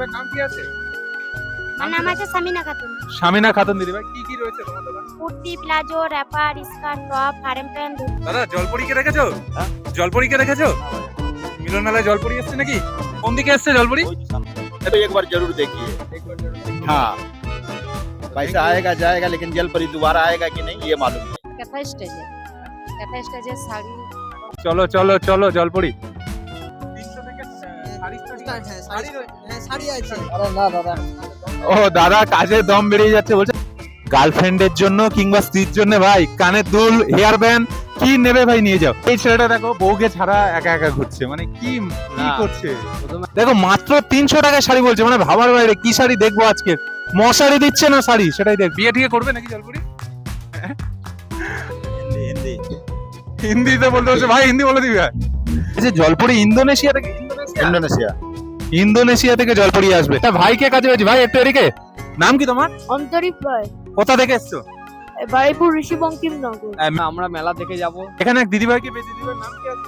দিদিভাই নাম কি আছে আমার নাম আছে সামিনা খাতুন শামিনা খাতুন দিদিভাই কি কি রয়েছে তোমার দোকান kurti palazzo wrapper skirt top harem pant দাদা জলপরিকে রেখেছো জলপরিকে রেখেছো মিলন মেলায় জলপরি এসছে নাকি কোন দিকে এসছে জলপরি तो एक बार जरूर देखिए हाँ पैसा आएगा जाएगा लेकिन जल परी दोबारा आएगा कि नहीं ये मालूम नहीं ক্যাথা স্টেজে ক্যাথা স্টেজে শাড়ি চলো চলো চলো জলপরি হ্যাঁ, হ্যাঁ, হ্যাঁ, ও দাদা কাজে দম বেরিয়ে যাচ্ছে বলছে গার্লফ্রেন্ডের জন্য কিংবা স্ত্রীর জন্য ভাই কানের দুল হেয়ার ব্যান্ড কি নেবে ভাই নিয়ে যাও। এই ছেলেটা দেখো বউকে ছাড়া একা একা ঘুরছে মানে কি করছে? দেখো মাত্র তিনশো টাকা শাড়ি বলছে মানে ভাবার বাইরে কি শাড়ি দেখব আজকে? মশারি দিচ্ছে না শাড়ি সেটাই দেখ বিয়ে টিকে করবে নাকি জলপুরি? হিন্দি হিন্দিতে বলতে হচ্ছে ভাই হিন্দি বলে দিবি ভাই। যে জলপুরি ইন্দোনেশিয়া থেকে ইন্দোনেশিয়া ইন্দোনেশিয়া। ইন্দোনেশিয়া থেকে জলপুরি আসবে। তা ভাইকে কাজে হয়েছে ভাই একটু এদিকে। নাম কি তোমার? অন্তরীপ রয় কোথা থেকে এসছো? বাড়িপুর ঋষি বঙ্কিম নগর আমরা মেলা দেখে যাব। এখানে এক দিদিভাইকে পেয়েছি দিদিভাইয়ের নাম কি আছে?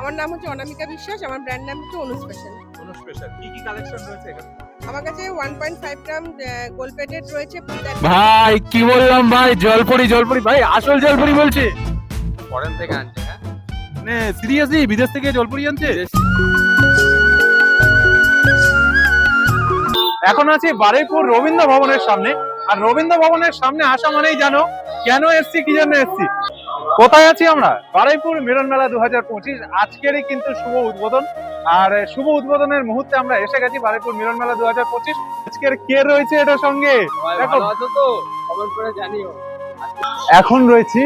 আমার নাম হচ্ছে অনামিকা বিশ্বাস আমার ব্র্যান্ড নাম হচ্ছে অনু স্পেশাল কোনো স্পেশাল কি কি কালেকশন রয়েছে এখানে? আমার কাছে one point five gram gold plated রয়েছে ভাই কি বললাম ভাই? জলপরি জলপরি ভাই আসল জলপরি বলছে। ফরেন থেকে আনছে হ্যাঁ? মানে সিরিয়াসলি বিদেশ থেকে জলপরি আনছে? এখন আছি বারুইপুর রবীন্দ্র ভবনের সামনে। আর রবীন্দ্র ভবনের সামনে আসা মানেই জানো কেন এসছি কি জন্য এসছি? কোথায় আছি আমরা? বারুইপুর মিলন মেলা দু হাজার পঁচিশ। আজকেরই কিন্তু শুভ উদ্বোধন। আর শুভ উদ্বোধনের মুহূর্তে আমরা এসে গেছি বারুইপুর মিলন মেলা দু হাজার পঁচিশ। আজকের কে রয়েছে এটার সঙ্গে? জানিও। এখন রয়েছি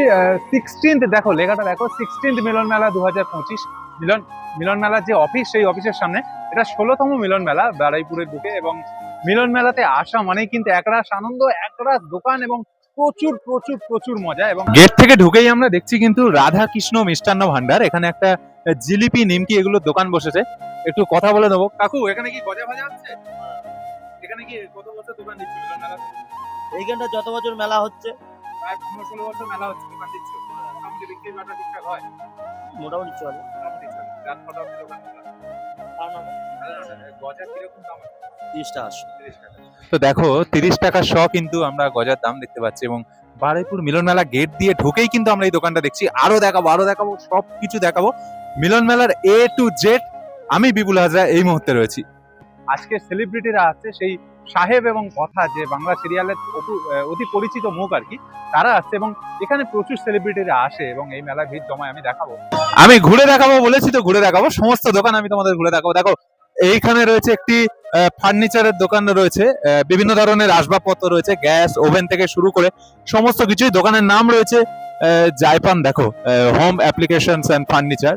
সিক্সটিন্থ দেখো লেখাটা দেখো সিক্সটিন্থ মিলন মেলা দু হাজার পঁচিশ। মিলন মিলন মেলার যে অফিস সেই অফিসের সামনে। এটা ষোলোতম মিলন মেলা বারাইপুরের বুকে এবং মিলন মেলাতে আসা মানেই কিন্তু একরাশ আনন্দ একরাশ দোকান এবং প্রচুর প্রচুর প্রচুর মজা এবং গেট থেকে ঢুকেই আমরা দেখছি কিন্তু রাধা কৃষ্ণ মিষ্টান্ন ভান্ডার। এখানে একটা জিলিপি নিমকি এগুলো দোকান বসেছে। একটু কথা বলে দেবো কাকু এখানে কি গজা ভাজা আছে এখানে কি কত বছর দোকান দিচ্ছে মিলন মেলা এইখানটা যত বছর মেলা হচ্ছে। প্রায় পনেরো ষোলো বছর মেলা হচ্ছে দোকান দিচ্ছ। মোটামুটি বিক্রি বাটা ঠিকঠাক হয়? মোটামুটি চলে। মোটামুটি চলে। রাত কটা অবধি দোকান তো দেখো, তিরিশ টাকা শ কিন্তু আমরা গজার দাম দেখতে পাচ্ছি এবং বারুইপুর মিলন মেলা গেট দিয়ে ঢুকেই কিন্তু আমরা এই দোকানটা দেখছি। আরও দেখাবো আরও দেখাবো সব কিছু দেখাবো। মিলন মেলার এ টু জেড আমি বিপুল হাজরা এই মুহূর্তে রয়েছি। আজকে সেলিব্রিটিরা আছে, সেই সাহেব এবং কথা, যে বাংলা সিরিয়ালের অতি পরিচিত মুখ আর কি, তারা আসছে এবং এখানে প্রচুর সেলিব্রিটিরা আসে এবং এই মেলা ভিড় জমায়, আমি দেখাবো। আমি ঘুরে দেখাবো বলেছি তো, ঘুরে দেখাবো। সমস্ত দোকান আমি তোমাদের ঘুরে দেখাবো। দেখো, এইখানে রয়েছে একটি ফার্নিচারের দোকান রয়েছে বিভিন্ন ধরনের আসবাবপত্র রয়েছে, গ্যাস, ওভেন থেকে শুরু করে সমস্ত কিছুই। দোকানের নাম রয়েছে জাইপান, দেখো home applications and furniture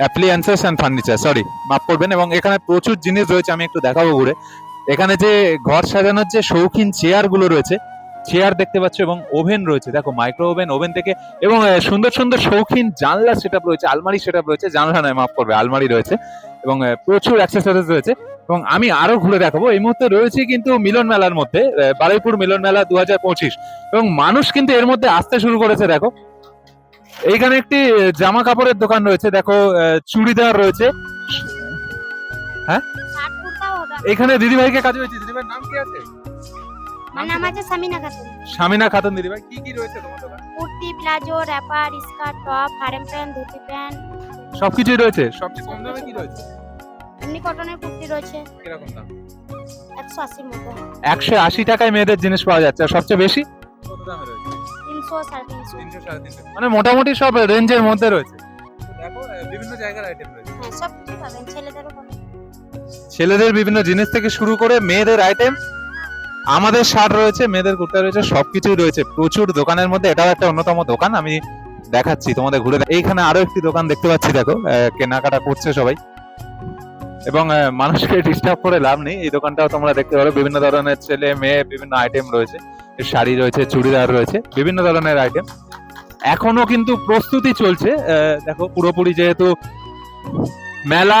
appliances and furniture sorry মাফ করবেন। এবং এখানে প্রচুর জিনিস রয়েছে, আমি একটু দেখাবো ঘুরে। এখানে যে ঘর সাজানোর যে শৌখিন চেয়ারগুলো রয়েছে চেয়ার দেখতে পাচ্ছ এবং ওভেন রয়েছে। দেখো মাইক্রো ওভেন ওভেন থেকে এবং সুন্দর সুন্দর শৌখিন জানলা সেটআপ রয়েছে, আলমারি সেটআপ রয়েছে, জানলা নয়, মাফ করবে, আলমারি রয়েছে এবং প্রচুর অ্যাক্সেসরিজ রয়েছে এবং আমি আরও ঘুরে দেখাবো। এই মুহূর্তে রয়েছে কিন্তু মিলন মেলার মধ্যে বারুইপুর মিলন মেলা দু হাজার পঁচিশ এবং মানুষ কিন্তু এর মধ্যে আসতে শুরু করেছে, দেখো। এইখানে একটি জামা কাপড়ের দোকান রয়েছে, দেখো চুড়িদার রয়েছে। হবে এখানে দিদিভাইকে কাজ হয়েছে। দিদিভাইয়ের নাম কি আছে? আমার নাম আছে সামিনা খাতুন। শামিনা খাতুন দিদিভাই কি কি রয়েছে তোমার দোকানে? Kurti palazzo wrapper skirt top harem pant dhoti pant সবকিছুই রয়েছে? সবচেয়ে কম দামে কি রয়েছে? এমনি কটনের কুর্তি রয়েছে। কীরকম দাম? একশো আশির মতো। একশো আশি টাকায় মেয়েদের জিনিস পাওয়া যাচ্ছে। আর সবচেয়ে বেশি? কত দামে রয়েছে? তিনশো সাড়ে তিনশো। তিনশো সাড়ে তিনশো। মানে মোটামুটি সব রেঞ্জের মধ্যে রয়েছে। দেখো বিভিন্ন জায়গার আইটেম রয়েছে। হ্যাঁ সব কিছু পাবেন। ছেলেদেরও পাবেন। ছেলেদের বিভিন্ন জিনিস থেকে শুরু করে মেয়েদের আইটেম আমাদের শার্ট রয়েছে, মেয়েদের কুর্তা রয়েছে, সবকিছুই রয়েছে। প্রচুর দোকানের মধ্যে, এটাও একটা অন্যতম দোকান, আমি দেখাচ্ছি তোমাদের ঘুরে এইখানে আরও একটি দোকান দেখতে পাচ্ছি, দেখো কেনাকাটা করছে সবাই। এবং মানুষকে ডিস্টার্ব করে লাভ নেই, এই দোকানটাও তোমরা দেখতে পারো, বিভিন্ন ধরনের ছেলে, মেয়ে, বিভিন্ন আইটেম রয়েছে। শাড়ি রয়েছে, চুড়িদার রয়েছে, বিভিন্ন ধরনের আইটেম এখনও কিন্তু প্রস্তুতি চলছে দেখো, পুরোপুরি যেহেতু মেলা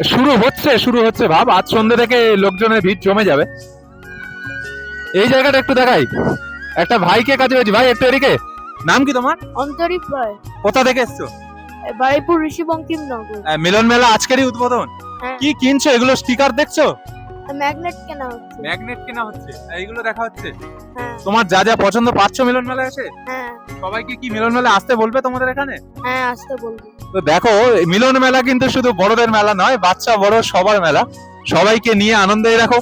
শুরু হচ্ছে শুরু হচ্ছে ভাব। আজ সন্ধ্যে থেকে লোকজনের ভিড় জমে যাবে। এই জায়গাটা একটু দেখাই। একটা ভাইকে কাজে হয়েছে। ভাই একটু এদিকে। নাম কি তোমার? অন্তরীপ রয়। কোথা থেকে এসছো? বাড়িপুর ঋষি বঙ্কিম নগর মিলন মেলা আজকেরই উদ্বোধন? হ্যাঁ। কি কিনছো? এগুলো স্টিকার দেখছ? ম্যাগনেট কেনা হচ্ছে। ম্যাগনেট কেনা হচ্ছে। এইগুলো দেখা হচ্ছে? হ্যাঁ। তোমার যা যা পছন্দ পাচ্ছ মিলন মেলায় এসে? হ্যাঁ। সবাইকে কি মিলন মেলা আসতে বলবে তোমাদের এখানে? হ্যাঁ আসতে বলব। তো দেখো মিলন মেলা কিন্তু শুধু বড়দের মেলা নয় বাচ্চা বড় সবার মেলা। সবাইকে নিয়ে আনন্দে রাখো।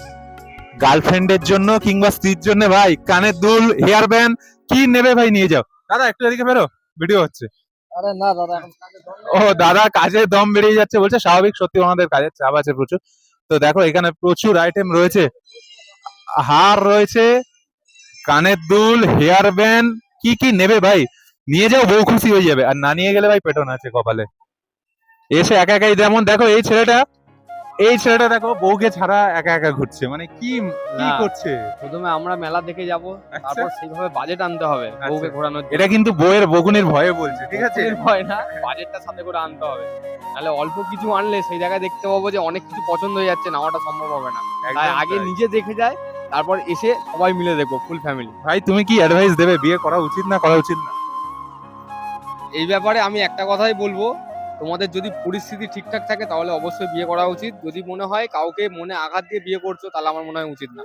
গার্লফ্রেন্ডের জন্য কিংবা স্ত্রীর জন্য ভাই কানের দুল হেয়ার ব্যান্ড কি নেবে ভাই নিয়ে যাও। দাদা একটু এদিকে ফেরো ভিডিও হচ্ছে। আরে না দাদা ও দাদা কাজের দম বেরিয়ে যাচ্ছে বলছে স্বাভাবিক সত্যি ওনাদের কাজের চাপ আছে প্রচুর। তো দেখো এখানে প্রচুর আইটেম রয়েছে। হার রয়েছে কানের দুল হেয়ার ব্যান্ড কি কি নেবে ভাই? নিয়ে যাও বউ খুশি হয়ে যাবে। আর না নিয়ে গেলে ভাই পেটন আছে কপালে। এসে একা একাই যেমন দেখো এই ছেলেটা এই ছেলেটা দেখো বউকে ছাড়া একা একা ঘুরছে। মানে কি কি করছে? প্রথমে আমরা মেলা দেখে যাব আচ্ছা। তারপর সেইভাবে বাজেট আনতে হবে বউকে ঘোরানোর এটা কিন্তু বউয়ের বকুনির ভয়ে বলছে ঠিক আছে? ভয় না বাজেটটা সাথে করে আনতে হবে। তাহলে অল্প কিছু আনলে সেই জায়গায় দেখতে পাবো যে অনেক কিছু পছন্দ হয়ে যাচ্ছে নেওয়াটা সম্ভব হবে না। তাই আগে নিজে দেখে যায় তারপর এসে সবাই মিলে দেখব ফুল ফ্যামিলি ভাই তুমি কি অ্যাডভাইস দেবে? বিয়ে করা উচিত না করা উচিত না? এই ব্যাপারে আমি একটা কথাই বলব তোমাদের যদি পরিস্থিতি ঠিকঠাক থাকে তাহলে অবশ্যই বিয়ে করা উচিত। যদি মনে হয় কাউকে মনে আঘাত দিয়ে বিয়ে করছ তাহলে আমার মনে হয় উচিত না।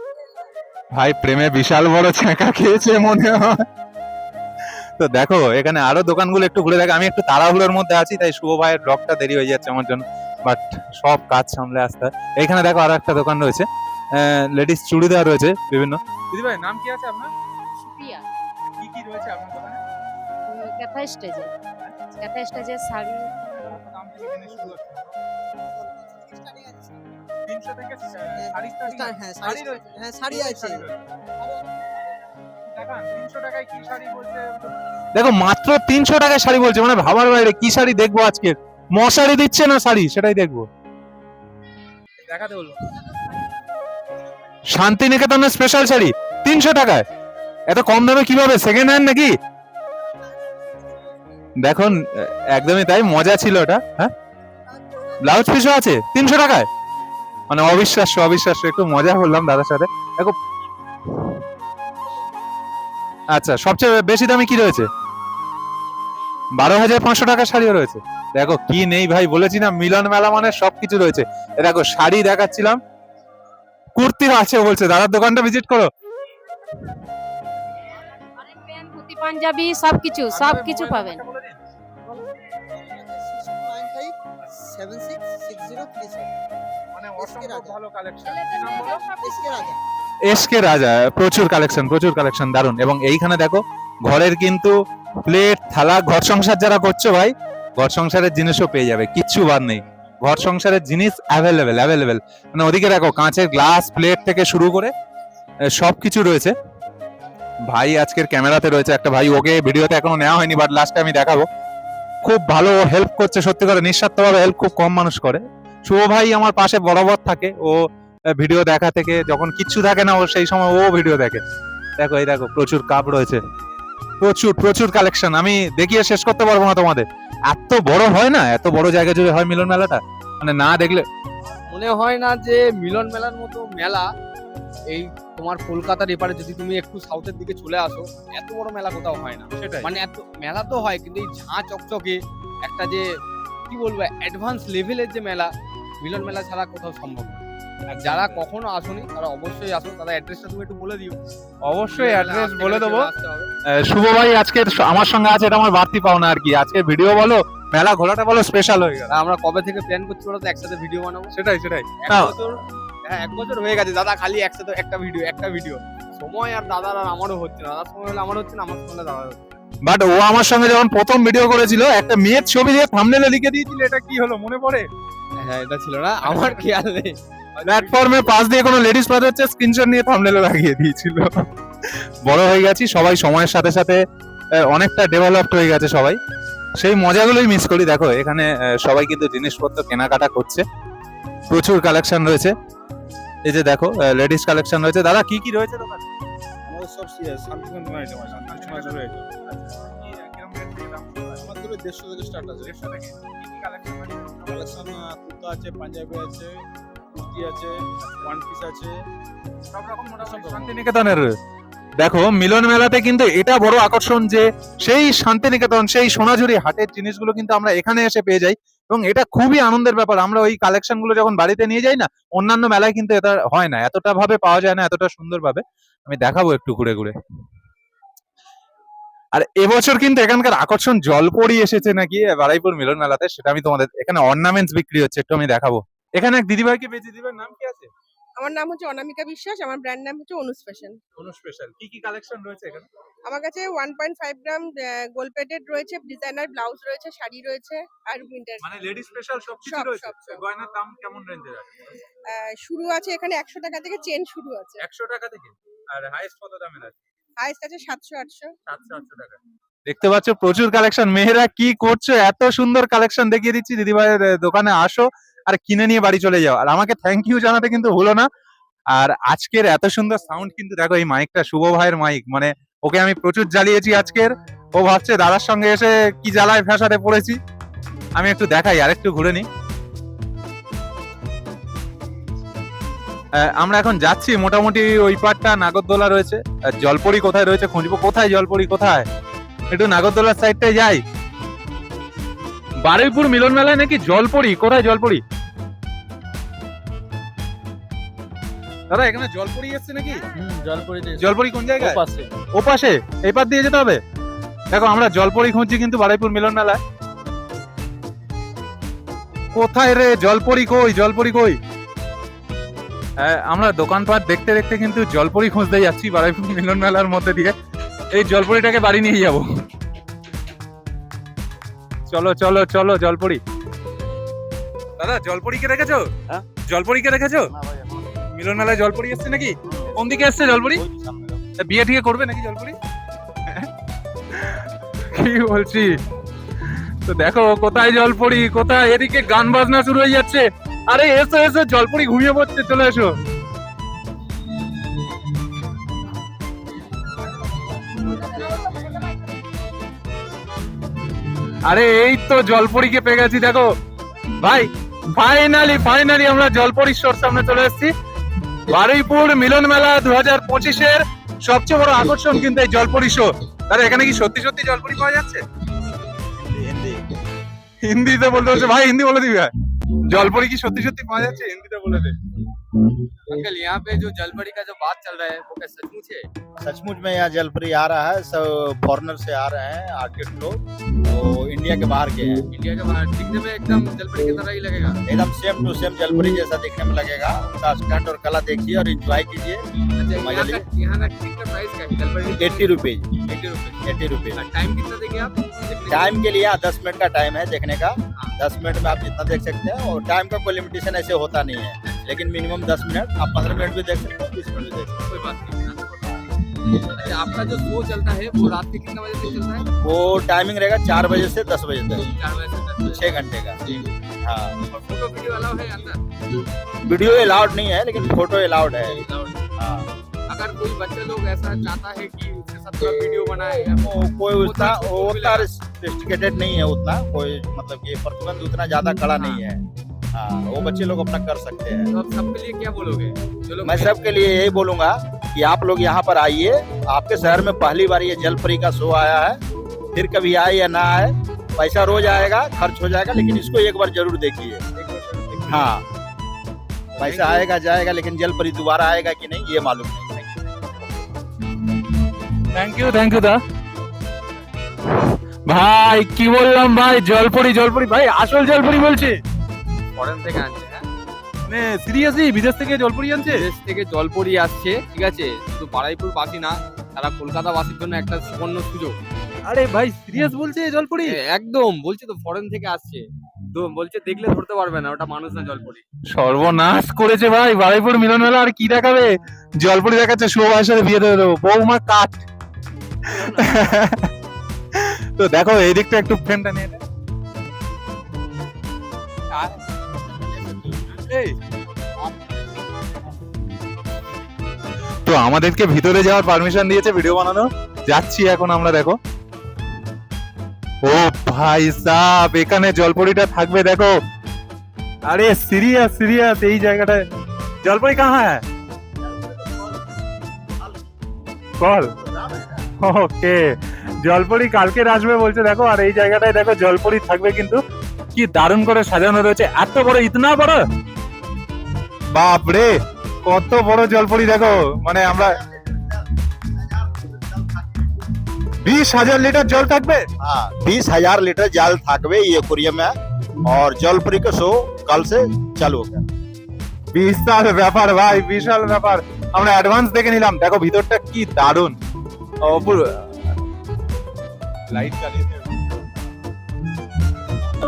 ভাই প্রেমে বিশাল বড় ছ্যাঁকা খেয়েছে মনে হয়। তো দেখো এখানে আরও দোকানগুলো একটু ঘুরে দেখো। আমি একটু তাড়াহুড়োর মধ্যে আছি তাই শুভ ভাইয়ের ব্লগটা দেরি হয়ে যাচ্ছে আমার জন্য। বাট সব কাজ সামলে আসতে হয়। এইখানে দেখো আরও একটা দোকান রয়েছে। লেডিস চুড়িদার রয়েছে বিভিন্ন। দিদি ভাই নাম কি আছে আপনার? সুপ্রিয়া। কি কি রয়েছে আপনার দোকানে? ক্যাথা স্টেজে ক্যাথা শাড়ি হ্যাঁ হ্যাঁ শাড়ি আছে দেখো মাত্র তিনশো টাকায় শাড়ি বলছে মানে ভাবার বাইরে কি শাড়ি দেখব আজকে? মশারি দিচ্ছে না শাড়ি সেটাই দেখব। দেখাতে বলব শান্তিনিকেতনের স্পেশাল শাড়ি তিনশো টাকায়। এত কম দামে কীভাবে? সেকেন্ড হ্যান্ড নাকি? দেখুন, একদমই তাই, মজা ছিল ওটা হ্যাঁ? ব্লাউজ পিসও আছে, তিনশো টাকায়। মানে অবিশ্বাস্য অবিশ্বাস্য, একটু মজা করলাম দাদার সাথে। দেখো। আচ্ছা সবচেয়ে বেশি দামি কি রয়েছে? বারো হাজার পাঁচশো টাকা শাড়িও রয়েছে। দেখো, কি নেই ভাই, বলেছি না, মিলন মেলা মানে সবকিছু রয়েছে। দেখো, শাড়ি দেখাচ্ছিলাম। কুর্তিও আছে বলছে, দাদার দোকানটা ভিজিট করো। পাঞ্জাবি সব কিছু সব কিছু পাবেন। Seven six six zero three মানে অসম্ভব ভালো কালেকশন এসকে রাজা। এসকে রাজা প্রচুর কালেকশন প্রচুর কালেকশন দারুণ এবং এইখানে দেখো ঘরের কিন্তু প্লেট থালা ঘর সংসার যারা করছ ভাই ঘর সংসারের জিনিসও পেয়ে যাবে কিচ্ছু বাদ নেই। ঘর সংসারের জিনিস অ্যাভেলেবেল অ্যাভেলেবেল মানে ওদিকে দেখো কাঁচের গ্লাস প্লেট থেকে শুরু করে সব কিছু রয়েছে। ভাই আজকের ক্যামেরাতে রয়েছে একটা ভাই ওকে ভিডিওতে এখনও নেওয়া হয়নি বাট লাস্টে আমি দেখাবো। খুব ভালো হেল্প করছে, সত্যি করে নিঃস্বার্থভাবে হেল্প খুব কম মানুষ করে। শুভ ভাই আমার পাশে বরাবর থাকে, ও ভিডিও দেখা থেকে যখন কিচ্ছু থাকে না, ও সেই সময় ও ভিডিও দেখে। দেখো, এই দেখো, প্রচুর কাপ রয়েছে। প্রচুর প্রচুর কালেকশন আমি দেখিয়ে শেষ করতে পারব না তোমাদের। এত বড় হয় না? এত বড় জায়গা জুড়ে হয় মিলন মেলাটা? মানে না দেখলে মনে হয় না যে মিলন মেলার মতো মেলা এই তোমার কলকাতার এপারে যদি তুমি একটু সাউথের দিকে চলে আসো এত বড় মেলা কোথাও হয় না। সেটাই। মানে এত মেলা তো হয় কিন্তু এই ঝাঁ চকচকে একটা যে কি বলব অ্যাডভান্স লেভেলের যে মেলা মিলন মেলা ছাড়া কোথাও সম্ভব না। আর যারা কখনো আসোনি তারা অবশ্যই আসুন তারা অ্যাড্রেসটা তুমি একটু বলে দিও। অবশ্যই অ্যাড্রেস বলে দেবো। শুভ ভাই আজকে আমার সঙ্গে আছে এটা আমার বাড়তি পাওনা আর কি। আজকে ভিডিও বলো মেলা ঘোরাটা বলো স্পেশাল হয়ে গেল। আমরা কবে থেকে প্ল্যান করছি বলো তো একসাথে ভিডিও বানাবো। সেটাই সেটাই। হ্যাঁ এক বছর হয়ে গেছে দাদা খালি একসাথে একটা ভিডিও একটা ভিডিও সময় আর দাদার আর আমারও হচ্ছে না দাদার সময় হলে আমার হচ্ছে না আমার সময় হলে দাদার হচ্ছে বাট ও আমার সঙ্গে যখন প্রথম ভিডিও করেছিল একটা মেয়ের ছবি দিয়ে থামনেলে লিখে দিয়েছিল এটা কি হলো মনে পড়ে? হ্যাঁ এটা ছিল না আমার খেয়াল নেই। প্ল্যাটফর্মে পাশ দিয়ে কোনো লেডিস পাস হচ্ছে স্ক্রিনশট নিয়ে থামনেলে লাগিয়ে দিয়েছিল। বড় হয়ে গেছি সবাই সময়ের সাথে সাথে অনেকটা ডেভেলপড হয়ে গেছে সবাই। সেই মজাগুলোই মিস করি দেখো এখানে সবাই কিন্তু জিনিসপত্র কেনাকাটা করছে। প্রচুর কালেকশন রয়েছে। এই যে দেখো লেডিস কালেকশন রয়েছে। দাদা কি কি রয়েছে দোকানে আমাদের সব শান্তিগঞ্জ আইটেম আছে শান্তিগঞ্জ আইটেম আমাদের দেড়শো থেকে স্টার্ট আছে। কালেকশন কুর্তা আছে পাঞ্জাবি আছে কুর্তি আছে ওয়ান পিস আছে। শান্তিনিকেতনের। দেখো মিলন মেলাতে কিন্তু এটা বড় আকর্ষণ যে সেই শান্তিনিকেতন সেই সোনাঝুরি হাটের জিনিসগুলো কিন্তু আমরা এখানে এসে পেয়ে যাই। এবং এটা খুবই আনন্দের ব্যাপার। আমরা ওই কালেকশনগুলো যখন বাড়িতে নিয়ে যাই না অন্যান্য মেলায় কিন্তু এটা হয় না। এতটা ভাবে পাওয়া যায় না এতটা সুন্দর ভাবে। আমি দেখাবো একটু ঘুরে ঘুরে। আর এবছর কিন্তু এখানকার আকর্ষণ জলপরি এসেছে নাকি বারাইপুর মিলন মেলাতে সেটা আমি তোমাদের এখানে অর্নামেন্টস বিক্রি হচ্ছে একটু আমি দেখাবো। এখানে এক দিদিভাইকে বেঁচে দিবার নাম কি আছে? আমার নাম হচ্ছে অনামিকা বিশ্বাস আমার ব্র্যান্ড নাম হচ্ছে অনু ফ্যাশন। কোনো স্পেশাল কি কি কালেকশন রয়েছে এখানে? আমার কাছে one point five gram gold plated রয়েছে ডিজাইনার ব্লাউজ রয়েছে শাড়ি রয়েছে আর উইন্টার মানে লেডি স্পেশাল সব কিছু সব, রয়েছে। গয়নার দাম কেমন রেঞ্জের আছে? শুরু আছে এখানে একশো টাকা থেকে চেন শুরু আছে। একশো টাকা থেকে? আর হাইস্ট কত দামের আছে? হাইস্ট আছে সাতশো আটশো। সাতশো আটশো টাকা। দেখতে পাচ্ছ প্রচুর কালেকশন মেহেরা কি করছ? এত সুন্দর কালেকশন দেখিয়ে দিচ্ছি। দিদিভাইয়ের দোকানে আসো আর কিনে নিয়ে বাড়ি চলে যাও। আর আমাকে থ্যাংক ইউ জানাতে কিন্তু ভুলো না। আর আজকের এত সুন্দর সাউন্ড কিন্তু দেখো এই মাইকটা শুভ ভাইয়ের মাইক মানে ওকে আমি প্রচুর জ্বালিয়েছি আজকের। ও ভাবছে দাদার সঙ্গে এসে কি জ্বালায় ফ্যাসাতে পড়েছি। আমি একটু দেখাই আর একটু ঘুরে নি আমরা এখন যাচ্ছি, মোটামুটি ওই পারটা নাগরদোলা রয়েছে। জলপরি কোথায় রয়েছে খুঁজবো? কোথায় জলপরি, কোথায়? একটু নাগরদোলার সাইডটায় যাই। বারুইপুর মিলন মেলায় নাকি জলপরি? কোথায় জলপরি? দাদা এখানে জলপরি এসছে নাকি? জলপরি জলপরি কোন জায়গায়? পাশে ও পাশে। এই পার দিয়ে যেতে হবে? দেখো আমরা জলপরি খুঁজছি কিন্তু বারুইপুর মিলন মেলায়। কোথায় রে? জলপরি কই? জলপরি কই? হ্যাঁ, আমরা দোকানপাট দেখতে দেখতে কিন্তু জলপরি খুঁজতে যাচ্ছি বারাইপুর মিলন মেলার মধ্যে দিয়ে। এই জলপরিটাকে বাড়ি নিয়ে যাব। চলো চলো চলো জলপরি। দাদা জলপরিকে রেখেছো হ্যাঁ? জলপরিকে রেখেছো মিলন মেলায় জলপরি এসছে নাকি? কোন দিকে এসছে জলপরি? বিয়ে ঠিয়ে করবে নাকি জলপরি? কি বলছি? তো দেখো, কোথায় জলপরি? কোথায়? এদিকে গান বাজনা শুরু হয়ে যাচ্ছে। আরে, এসো এসো, জলপরি ঘুমিয়ে পড়ছে, চলে এসো। আরে, এই তো জলপরিকে পেয়ে গেছি, দেখো। ভাই ফাইনালি ফাইনালি আমরা জলপরি শোর সামনে চলে এসেছি। বারুইপুর মিলন মেলা দু হাজার পঁচিশের সবচেয়ে বড় আকর্ষণ কিন্তু এই জলপরি শো। তাহলে এখানে কি সত্যি সত্যি জলপরি পাওয়া যাচ্ছে? হিন্দিতে বলতে পারছ ভাই হিন্দি বলে দিবি ভাই। जलपरी की सत्य सत्य पाया है हिंदी में बोले हम्म। अंकल यहाँ पे जो जलपरी का जो बात चल रहा है वो क्या सचमुच है? सचमुच में यहाँ जलपरी आ रहा है सब फॉरनर से आ रहे हैं आर्टिस्ट लोग। तो इंडिया के बाहर के हैं। इंडिया के बाहर दिखने में एकदम जलपरी की तरह ही लगेगा। एकदम सेम टू सेम जलपरी जैसा दिखने में लगेगा। उनका स्टंट और कला देखिए और इंजॉय कीजिए। अच्छा, यहाँ का प्राइस क्या है? Eighty rupees eighty rupees eighty rupees time कितना देंगे आप? टाइम के लिए हाँ, दस मिनट का टाइम है देखने का। दस मिनट में आप जितना देख सकते हैं और टाइम का कोई लिमिटेशन ऐसे होता नहीं है। लेकिन मिनिमम दस मिनट आप पंद्रह मिनट भी देख सकते हैं बीस मिनट भी देख सकते कोई बात नहीं। आपका जो शो चलता है वो रात के कितने बजे तक चलता है? वो टाइमिंग रहेगा चार बजे से दस बजे तक। चार बजे से छः घंटे का। हाँ। फ़ोटो वीडियो अलाउ है अंदर? वीडियो अलाउड नहीं है लेकिन फ़ोटो अलाउड है। हाँ। अगर कोई बच्चे लोग ऐसा चाहता है कि उसके साथ थोड़ा वीडियो बनाए कोई उतना उतना सोफिस्टिकेटेड नहीं है उतना कोई मतलब कि प्रतिबंध उतना ज़्यादा कड़ा नहीं है। हाँ वो बच्चे लोग अपना कर सकते हैं। तो आप सबके लिए क्या बोलोगे? मैं सबके लिए यही बोलूँगा कि आप लोग यहाँ पर आइए। आपके शहर में पहली बार ये जलपरी का शो आया है। फिर कभी आए या ना आए पैसा रोज आएगा खर्च हो जाएगा लेकिन इसको एक बार ज़रूर देखिए। हाँ। पैसा आएगा जाएगा लेकिन जलपरी दोबारा आएगा कि नहीं ये मालूम नहीं। থ্যাংক ইউ থ্যাংক ইউ দা। ভাই কি বললাম ভাই? জলপরি জলপরি। ভাই আসল জলপরি বলছি। ফরেন থেকে আনছে হ্যাঁ? মানে সিরিয়াসলি বিদেশ থেকে জলপরি আনছে? দেশ থেকে জলপরি আসছে ঠিক আছে? শুধু বারাইপুর বাসী না সারা কলকাতা বাসীর জন্য একটা সুবর্ণ সুযোগ। আরে ভাই সিরিয়াস বলছে জলপরি? একদম বলছে তো ফরেন থেকে আসছে। তো বলছে দেখলে ধরতে পারবে না ওটা মানুষ না জলপরি। সর্বনাশ করেছে ভাই বারুইপুর মিলন মেলা আর কি দেখাবে? জলপরি দেখাচ্ছে শুভ ভাইয়ের বিয়ে দেবো। বৌমা কাট তো দেখো, এই দিকটা একটু ফ্রেমটা নিয়ে তো আমাদেরকে ভিতরে যাওয়ার পারমিশন দিয়েছে ভিডিও বানানো। যাচ্ছি এখন আমরা, দেখো। ও ভাই সাহ এখানে জলপরিটা থাকবে, দেখো। আরে, সিরিয়াস সিরিয়াস, এই জায়গাটায়। জলপাই কাহা হ্যাঁ কল ওকে। জলপরি কালকে আসবে বলছে দেখো আর এই জায়গাটায় দেখো জলপরি থাকবে কিন্তু। কি দারুণ করে সাজানো রয়েছে এত বড় ইতনা বড়? বাপ রে কত বড় জলপরি দেখো মানে আমরা বিশ হাজার লিটার জল থাকবে? হ্যাঁ, বিশ হাজার লিটার জল থাকবে এই একুরিয়ামে আর জলপরি কে শো কাল সে চালু হবে। বিশাল ব্যাপার ভাই বিশাল ব্যাপার। আমরা অ্যাডভান্স দেখে নিলাম। দেখো ভিতরটা কি দারুণ।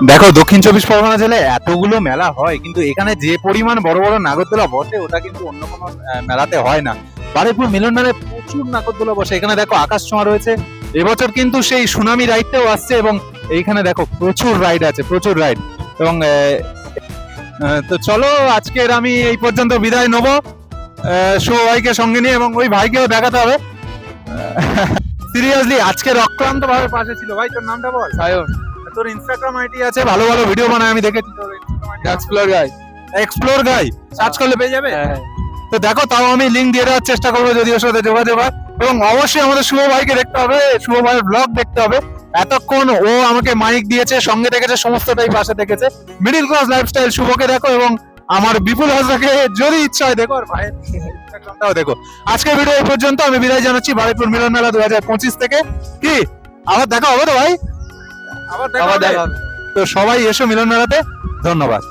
দেখো দক্ষিণ চব্বিশ পরগনা জেলায় এতগুলো মেলা হয় কিন্তু এখানে যে পরিমাণ বড় বড় নাগরদোলা বসে ওটা কিন্তু অন্য কোনো মেলাতে হয় না। বারেপুর মিলন মেলায় প্রচুর নাগরদোলা বসে। এখানে দেখো আকাশ ছোঁয়া রয়েছে। এবছর কিন্তু সেই সুনামি রাইডটাও আসছে এবং এইখানে দেখো প্রচুর রাইড আছে প্রচুর রাইড। এবং তো চলো আজকের আমি এই পর্যন্ত বিদায় নেব। ভাইকে সঙ্গে নিয়ে এবং ওই ভাইকেও দেখাতে হবে। সিরিয়াসলি আজকে অক্লান্ত ভাবে পাশে ছিল। ভাই তোর নামটা বল। সায়ন। তোর ইনস্টাগ্রাম আইডি আছে ভালো ভালো ভিডিও বানায় আমি দেখেছি তোর explore guy explore guy search করলে পেয়ে যাবে? হ্যাঁ তো দেখো তাও আমি লিংক দিয়ে দেওয়ার চেষ্টা করব যদি ওর সাথে যোগাযোগ হয়। এবং অবশ্যই আমাদের শুভ ভাইকে দেখতে হবে শুভ ভাইয়ের ব্লগ দেখতে হবে। এতক্ষণ ও আমাকে মাইক দিয়েছে সঙ্গে দেখেছে সমস্তটাই পাশে দেখেছে। মিডিল ক্লাস লাইফস্টাইল শুভকে দেখো এবং আমার বিপুল হাজরাকে যদি ইচ্ছা হয় দেখো আর ভাইয়ের। ইনস্টাগ্রামটাও দেখো। আজকের ভিডিও এই পর্যন্ত আমি বিদায় জানাচ্ছি বারুইপুর মিলন মেলা দু হাজার পঁচিশ থেকে। কি? আবার দেখা হবে তো ভাই? আবার দেখা? তো সবাই এসো মিলন মেলাতে। ধন্যবাদ।